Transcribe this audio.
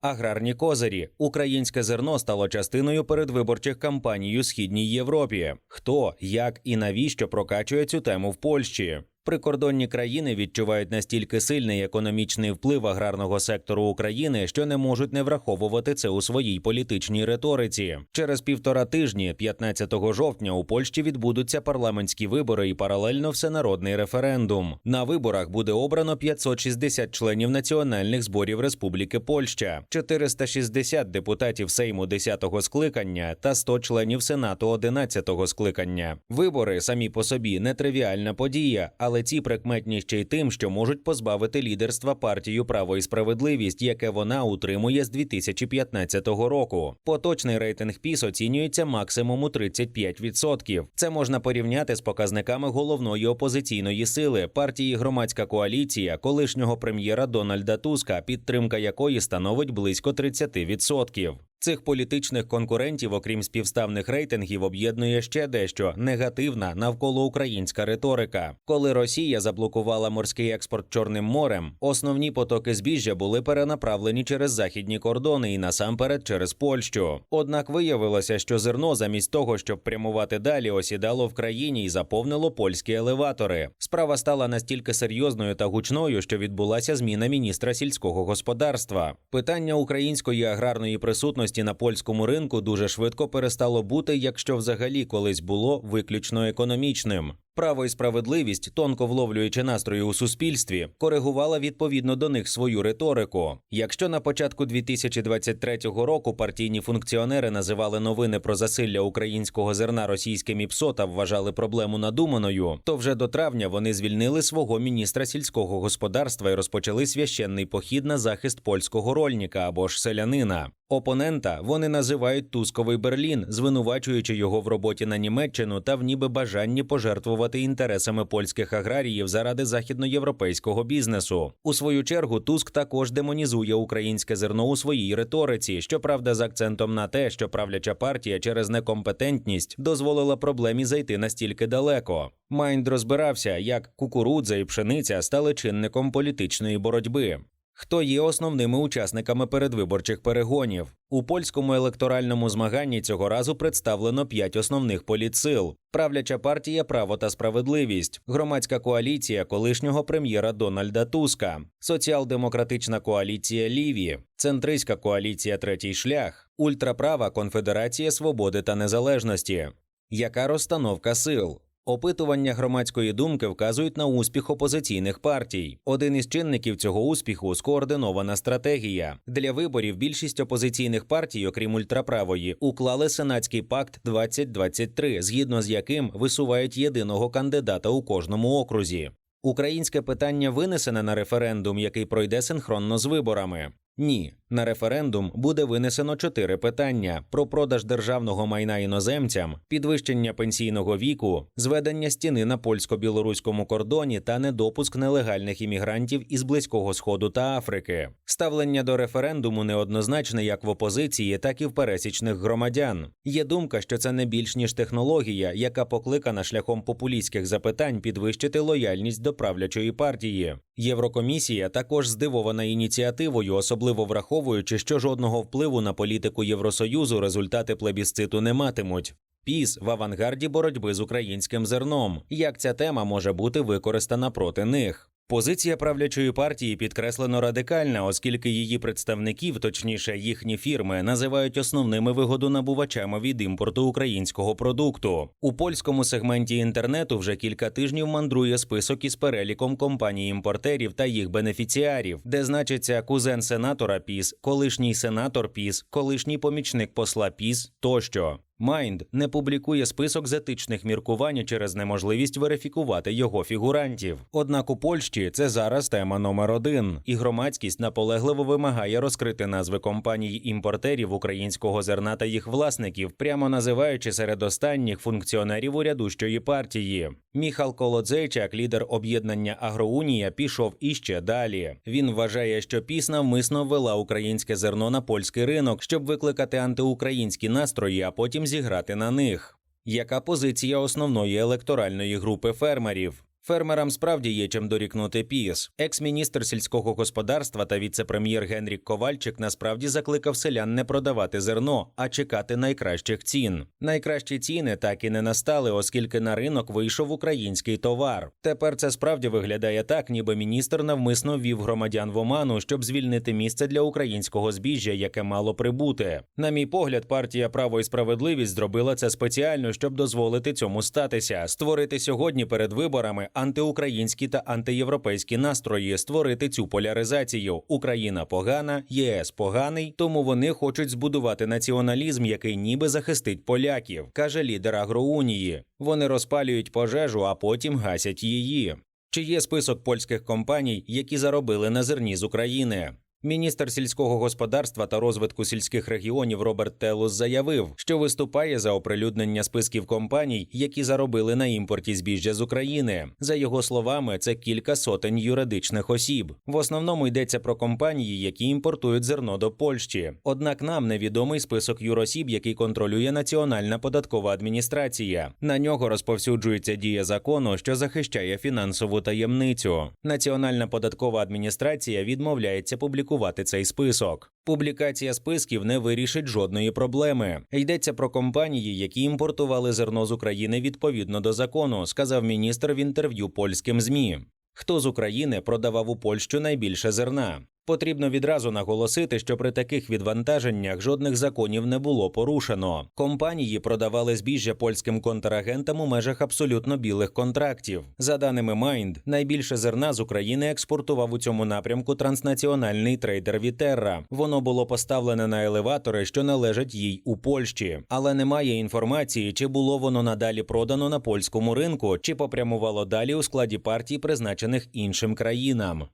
Аграрні козирі. Українське зерно стало частиною передвиборчих кампаній у східній Європі. Хто, як і навіщо прокачує цю тему в Польщі? Прикордонні країни відчувають настільки сильний економічний вплив аграрного сектору України, що не можуть не враховувати це у своїй політичній риториці. Через півтора тижні, 15 жовтня, у Польщі відбудуться парламентські вибори і паралельно всенародний референдум. На виборах буде обрано 560 членів національних зборів Республіки Польща, 460 депутатів Сейму 10-го скликання та 100 членів Сенату 11-го скликання. Вибори самі по собі нетривіальна подія, але ці прикметні ще й тим, що можуть позбавити лідерства партію право і справедливість, яке вона утримує з 2015 року. Поточний рейтинг ПІС оцінюється максимум у 35%. Це можна порівняти з показниками головної опозиційної сили партії Громадська коаліція колишнього прем'єра Дональда Туска, підтримка якої становить близько 30%. Цих політичних конкурентів, окрім співставних рейтингів, об'єднує ще дещо негативна навколо українська риторика. Коли Росія заблокувала морський експорт Чорним морем, основні потоки збіжжя були перенаправлені через західні кордони і насамперед через Польщу. Однак виявилося, що зерно замість того, щоб прямувати далі, осідало в країні і заповнило польські елеватори. Справа стала настільки серйозною та гучною, що відбулася зміна міністра сільського господарства. Питання української аграрної присутності на польському ринку дуже швидко перестало бути, якщо взагалі колись було виключно економічним. Право і справедливість, тонко вловлюючи настрої у суспільстві, коригувала відповідно до них свою риторику. Якщо на початку 2023 року партійні функціонери називали новини про засилля українського зерна російським ІПСО та вважали проблему надуманою, то вже до травня вони звільнили свого міністра сільського господарства і розпочали священний похід на захист польського рольника або ж селянина. Опонента вони називають Тусковий Берлін, звинувачуючи його в роботі на Німеччину та в ніби бажанні пожертвувати інтересами польських аграріїв заради західноєвропейського бізнесу. У свою чергу Туск також демонізує українське зерно у своїй риториці, щоправда, з акцентом на те, що правляча партія через некомпетентність дозволила проблемі зайти настільки далеко. Майнд розбирався, як кукурудза і пшениця стали чинником політичної боротьби. Хто є основними учасниками передвиборчих перегонів у польському електоральному змаганні цього разу представлено п'ять основних політсил: правляча партія Право та справедливість, громадська коаліція колишнього прем'єра Дональда Туска, соціал-демократична коаліція Ліві, центристська коаліція Третій шлях, ультраправа Конфедерація Свободи та Незалежності. Яка розстановка сил? Опитування громадської думки вказують на успіх опозиційних партій. Один із чинників цього успіху скоординована стратегія. Для виборів більшість опозиційних партій, окрім ультраправої, уклали сенатський пакт 2023, згідно з яким висувають єдиного кандидата у кожному окрузі. Українське питання винесене на референдум, який пройде синхронно з виборами. Ні, на референдум буде винесено чотири питання: про продаж державного майна іноземцям, підвищення пенсійного віку, зведення стіни на польсько-білоруському кордоні та недопуск нелегальних іммігрантів із близького сходу та Африки. Ставлення до референдуму неоднозначне як в опозиції, так і в пересічних громадян. Є думка, що це не більш ніж технологія, яка покликана шляхом популістських запитань підвищити лояльність до правлячої партії. Єврокомісія також здивована ініціативою, особливо враховуючи, що жодного впливу на політику Євросоюзу результати плебісциту не матимуть. Піс в авангарді боротьби з українським зерном. Як ця тема може бути використана проти них? Позиція правлячої партії підкреслено радикальна, оскільки її представників, точніше їхні фірми, називають основними вигодонабувачами від імпорту українського продукту. У польському сегменті інтернету вже кілька тижнів мандрує список із переліком компаній-імпортерів та їх бенефіціарів, де значиться кузен сенатора Піс, колишній сенатор Піс, колишній помічник посла Піс тощо. Майнд не публікує список з етичних міркувань через неможливість верифікувати його фігурантів. Однак у Польщі це зараз тема номер один, і громадськість наполегливо вимагає розкрити назви компаній імпортерів українського зерна та їх власників, прямо називаючи серед останніх функціонерів урядущої партії. Міхал Колодзейчак, лідер об'єднання Агроунія, пішов іще далі. Він вважає, що піс навмисно ввела українське зерно на польський ринок, щоб викликати антиукраїнські настрої, а потім зіграти на них. Яка позиція основної електоральної групи фермерів? Фермерам справді є чим дорікнути піс. Екс-міністр сільського господарства та віце-прем'єр Генрік Ковальчик насправді закликав селян не продавати зерно, а чекати найкращих цін. Найкращі ціни так і не настали, оскільки на ринок вийшов український товар. Тепер це справді виглядає так, ніби міністр навмисно ввів громадян в оману, щоб звільнити місце для українського збіжжя, яке мало прибути. На мій погляд, партія Право і справедливість зробила це спеціально, щоб дозволити цьому статися, створити сьогодні перед виборами антиукраїнські та антиєвропейські настрої, створити цю поляризацію. Україна погана, ЄС поганий, тому вони хочуть збудувати націоналізм, який ніби захистить поляків, каже лідер агроунії. Вони розпалюють пожежу, а потім гасять її. Чи є список польських компаній, які заробили на зерні з України? Міністр сільського господарства та розвитку сільських регіонів Роберт Телус заявив, що виступає за оприлюднення списків компаній, які заробили на імпорті збіжжя з України. За його словами, це кілька сотень юридичних осіб. В основному йдеться про компанії, які імпортують зерно до Польщі. Однак нам невідомий список юросіб, який контролює Національна податкова адміністрація. На нього розповсюджується дія закону, що захищає фінансову таємницю. Національна податкова адміністрація відмовляється публікувати цей список. Публікація списків не вирішить жодної проблеми. Йдеться про компанії, які імпортували зерно з України відповідно до закону, сказав міністр в інтерв'ю польським змі. Хто з України продавав у Польщу найбільше зерна? Потрібно відразу наголосити, що при таких відвантаженнях жодних законів не було порушено. Компанії продавали збіжжя польським контрагентам у межах абсолютно білих контрактів. За даними Mind, найбільше зерна з України експортував у цьому напрямку транснаціональний трейдер Вітерра. Воно було поставлене на елеватори, що належать їй у Польщі, але немає інформації, чи було воно надалі продано на польському ринку, чи попрямувало далі у складі партій, призначених іншим країнам.